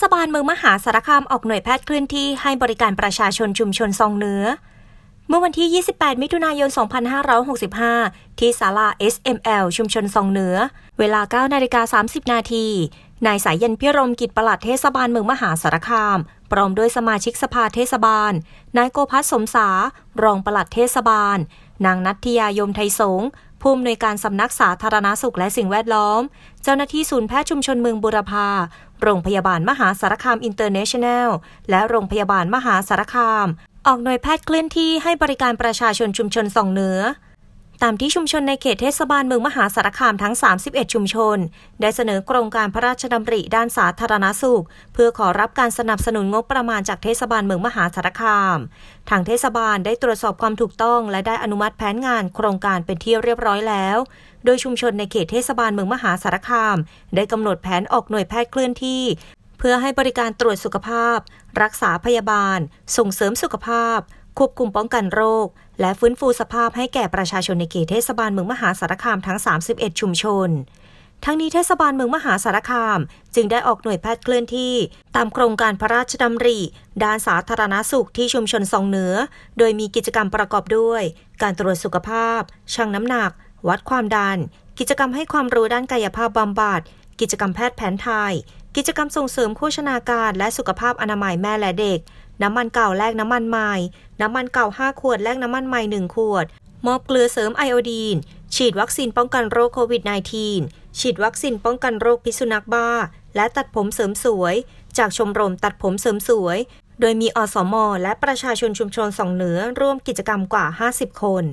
ศบาลเมืองมหาสารคามออกหน่วยแพทย์เคลื่อนที่ให้บริการประชาชนชุมชนซองเนื้อ เมื่อวันที่ 28 มิถุนายน 2565 ที่ศาลา SML ชุมชนซองเนื้อ เวลา 9 นาฬิกา 30 นาที นายสายเย็นพิรมกิจประหลัดเทศบาลเมืองมหาสารคาม พร้อมด้วยสมาชิกสภาเทศบาล นายโกพัฒน์สมสารองประหลัดเทศบาล นางนัทธิยายมไทยสง ผู้อำนวยการสำนักสาธารณสุขและสิ่งแวดล้อม เจ้าหน้าที่ศูนย์แพทย์ชุมชนเมืองบุรพา โรงพยาบาลมหาสารคามอินเตอร์เนชั่นแนล และโรงพยาบาลมหาสารคาม ออกหน่วยแพทย์เคลื่อนที่ให้บริการประชาชนชุมชนสองเหนือ ตามที่ชุมชนในเขตเทศบาลเมืองมหาสารคามทั้ง 31 ชุมชน ได้เสนอโครงการพระราชดำริด้านสาธารณสุข เพื่อขอรับการสนับสนุนงบประมาณจากเทศบาลเมืองมหาสารคาม ทางเทศบาลได้ตรวจสอบความถูกต้องและได้อนุมัติแผนงานโครงการเป็นที่เรียบร้อยแล้ว โดยชุมชนในเขตเทศบาลเมืองมหาสารคาม ได้กำหนดแผนออกหน่วยแพทย์เคลื่อนที่เพื่อให้บริการตรวจสุขภาพ รักษาพยาบาล ส่งเสริมสุขภาพ ควบคุมป้องกันโรค และฟื้นฟูสภาพให้แก่ประชาชนในเขตเทศบาลเมืองมหาสารคามทั้ง 31 ชุมชน ทั้งนี้เทศบาลเมืองมหาสารคาม จึงได้ออกหน่วยแพทย์เคลื่อนที่ ตามโครงการพระราชดำริ ด้านสาธารณสุขที่ชุมชนสองเหนือ โดยมีกิจกรรมประกอบด้วย การตรวจสุขภาพ ชั่งน้ำหนัก วัดความดัน กิจกรรมให้ความรู้ด้านกายภาพบำบัด กิจกรรมแพทย์แผนไทยกิจกรรมส่งเสริมโภชนาการและสุขภาพอนามัยแม่และเด็ก น้ำมันเก่าแลกน้ำมันใหม่ น้ำมันเก่า 5 ขวดแลกน้ำมันใหม่ 1 ขวด มอบเกลือเสริมไอโอดีน ฉีดวัคซีนป้องกันโรคโควิด -19 ฉีดวัคซีนป้องกันโรคพิษสุนัขบ้า และตัดผมเสริมสวย จากชมรมตัดผมเสริมสวย โดยมีอสม และประชาชนชุมชนสองเหนือร่วมกิจกรรมกว่า 50 คน